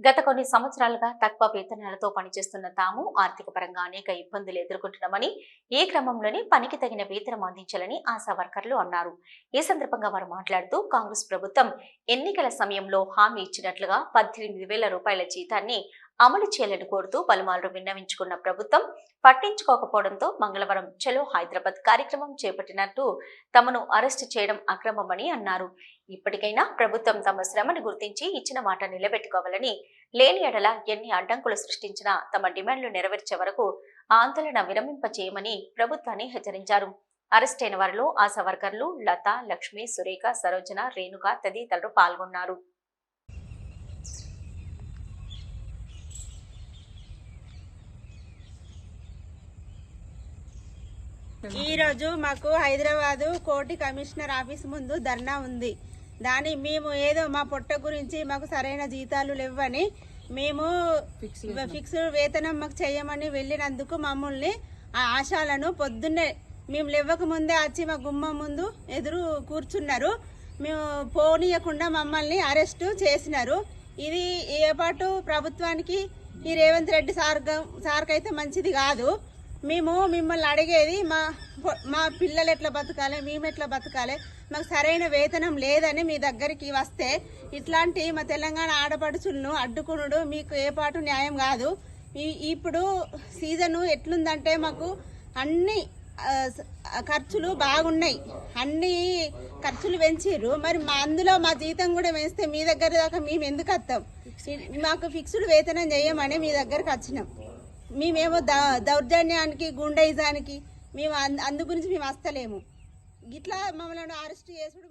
గత కొన్ని సంవత్సరాలుగా తక్కువ వేతనాలతో పనిచేస్తున్న తాము ఆర్థిక పరంగా అనేక ఇబ్బందులు ఎదుర్కొంటున్నామని ఈ క్రమంలోనే పనికి తగిన వేతనం అందించాలని ఆశా వర్కర్లు అన్నారు. ఈ సందర్భంగా వారు మాట్లాడుతూ కాంగ్రెస్ ప్రభుత్వం ఎన్నికల సమయంలో హామీ ఇచ్చినట్లుగా పద్దెనిమిది వేల రూపాయల జీతాన్ని అమలు చేయాలని కోరుతూ పలుమార్లు విన్నవించుకున్న ప్రభుత్వం పట్టించుకోకపోవడంతో మంగళవారం చలో హైదరాబాద్ కార్యక్రమం చేపట్టినట్టు తమను అరెస్టు చేయడం అక్రమమని అన్నారు. ఇప్పటికైనా ప్రభుత్వం తమ శ్రమను గుర్తించి ఇచ్చిన మాట నిలబెట్టుకోవాలని లేని ఎడల ఎన్ని అడ్డంకులు సృష్టించినా తమ డిమాండ్లు నెరవేర్చే వరకు ఆందోళన విరమింపచేయమని ప్రభుత్వాన్ని హెచ్చరించారు. అరెస్ట్ అయిన వారిలో ఆశా వర్కర్లు లత లక్ష్మి సురేఖ సరోజన రేణుక తదితరులు పాల్గొన్నారు. ఈరోజు మాకు హైదరాబాదు కోటి కమిషనర్ ఆఫీస్ ముందు ధర్నా ఉంది. దాని మేము ఏదో మా పొట్ట గురించి మాకు సరైన జీతాలు లేవని మేము ఫిక్స్డ్ వేతనం మాకు చేయమని వెళ్ళినందుకు మమ్మల్ని ఆ ఆశాలను పొద్దున్నే మేము లేవక ముందే వచ్చి మా గుమ్మం ముందు ఎదురు కూర్చున్నారు. మేము పోనీయకుండా మమ్మల్ని అరెస్ట్ చేసినారు. ఇది ఏ పాటు ప్రభుత్వానికి ఈ రేవంత్ రెడ్డి సార్ సార్కి అయితే మంచిది కాదు. మేము మిమ్మల్ని అడిగేది మా మా పిల్లలు ఎట్లా బతకాలి మేము ఎట్లా బతకాలి మాకు సరైన వేతనం లేదని మీ దగ్గరికి వస్తే ఇట్లాంటి మా తెలంగాణ ఆడపడుచులను అడ్డుకునుడు మీకు ఏ పాటు న్యాయం కాదు. ఈ- ఇప్పుడు సీజను ఎట్లుందంటే మాకు అన్ని ఖర్చులు బాగున్నాయి. అన్ని ఖర్చులు పెంచిర్రు. మరి మా అందులో మా జీతం కూడా పెంచితే మీ దగ్గర దాకా మేము ఎందుకు వస్తాం? మాకు ఫిక్స్డ్ వేతనం చేయమని మీ దగ్గరకు వచ్చినాం. మేమేమో ద దౌర్జన్యానికి గుండైజానికి మేము అందు గురించి మేము వస్తలేము ఇట్లా మమ్మల్ని అరెస్ట్ చేసుడు